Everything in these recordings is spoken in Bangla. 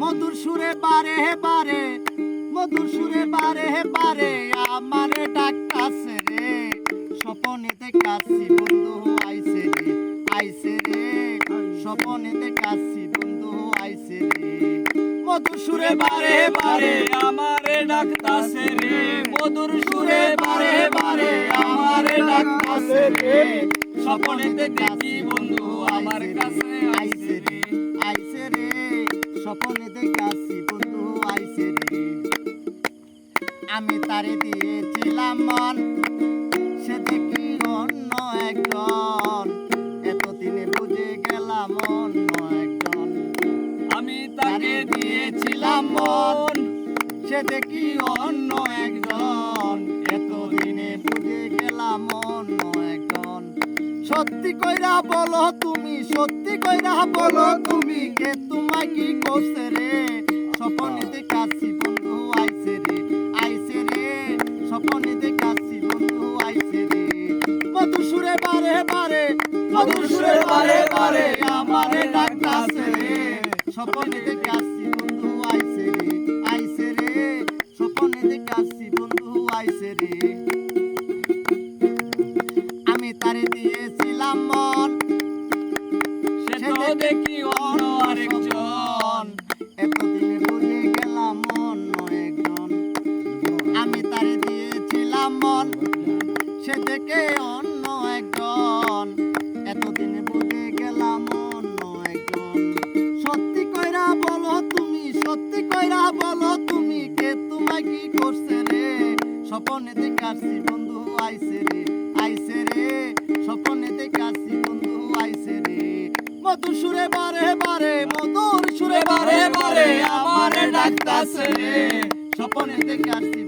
মধুর সুরে বারে হে বারে মধুর সুরে বারে হে বারে আমারে ডাকতাছে রে স্বপনেতে কাছি বন্ধু আইছে রে আইছে রে স্বপনেতে কাছি বন্ধু আইছে রে। মধুর সুরে বারে হে বারে আমারে ডাকতাছে রে মধুর সুরে বারে বারে আমারে ডাকতাছে রে স্বপনেতে দেখি বন্ধু আমার কাছে আমি তারে দিয়েছিলাম মন। সে দেখি অন্য একজন এতদিনে বুঝে গেলাম অন্য একজন আমি তাকে দিয়েছিলাম মন। সে দেখি অন্য একজন এতদিনে বুঝে গেলাম অন্য একজন সত্যি কইরা বলো তুমি সত্যি কইরা বলো তুমি কে তোমায় কি করছে রে? স্বপনেতে কাছি বারে বারে সুরে বারে বারে আমারে ডাকতাছে রে। স্বপনেতে কাছি বন্ধু আইছে রে আইছে রে। স্বপনেতে কাছি বন্ধু আইছে রে। আমি তারে দিয়েছিলাম মন সে তো দেখি অন্য আরেকজন। এতদিনে বুঝে গেলাম অন্য একজন আমি তারে দিয়েছিলাম মন সে দেখে স্বপনে দেখাচ্ছি বন্ধু আইছে রে আইছে রে। বন্ধু আইছে রে। মধুর সুরে বারে বারে, মধুর সুরে বারে বারে আমারে ডাকতাছে রে।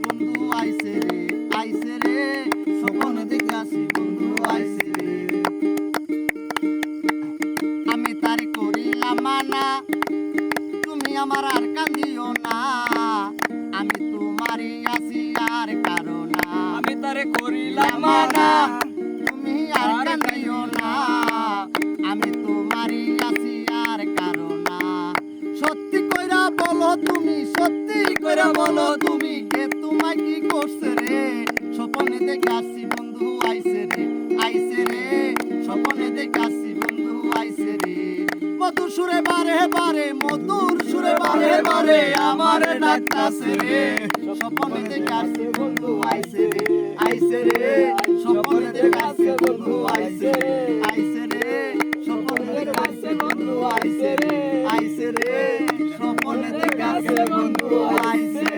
বন্ধু আইছে রে আইছে রে। বন্ধু আইছে রে। আমি তার করিলাম মানা, তুমি আমার আর কান্দিও না। করিলাম তুমি আর কান্দিও না। আর কারও না। সত্যি কইরা বলো তুমি, সত্যি কইরা বলো তুমি, কে কি করছে রে? স্বপনে দেখাছি বন্ধু, আইছে রে স্বপনে দেখাছি বন্ধু, আইছে রে। মধুর সুরে বারে বারে, মধুর সুরে বারে বারে আমার ডাকতাছে রে। স্বপনে দেখাছি বন্ধু, আইছে রে। আইসে রে সবল দেখা আছে বন্ধু আইসে আইসে রে সপোন দেখা আছে বন্ধু আইসে রে আইসে রে। সকলের কাছে বন্ধু আইসে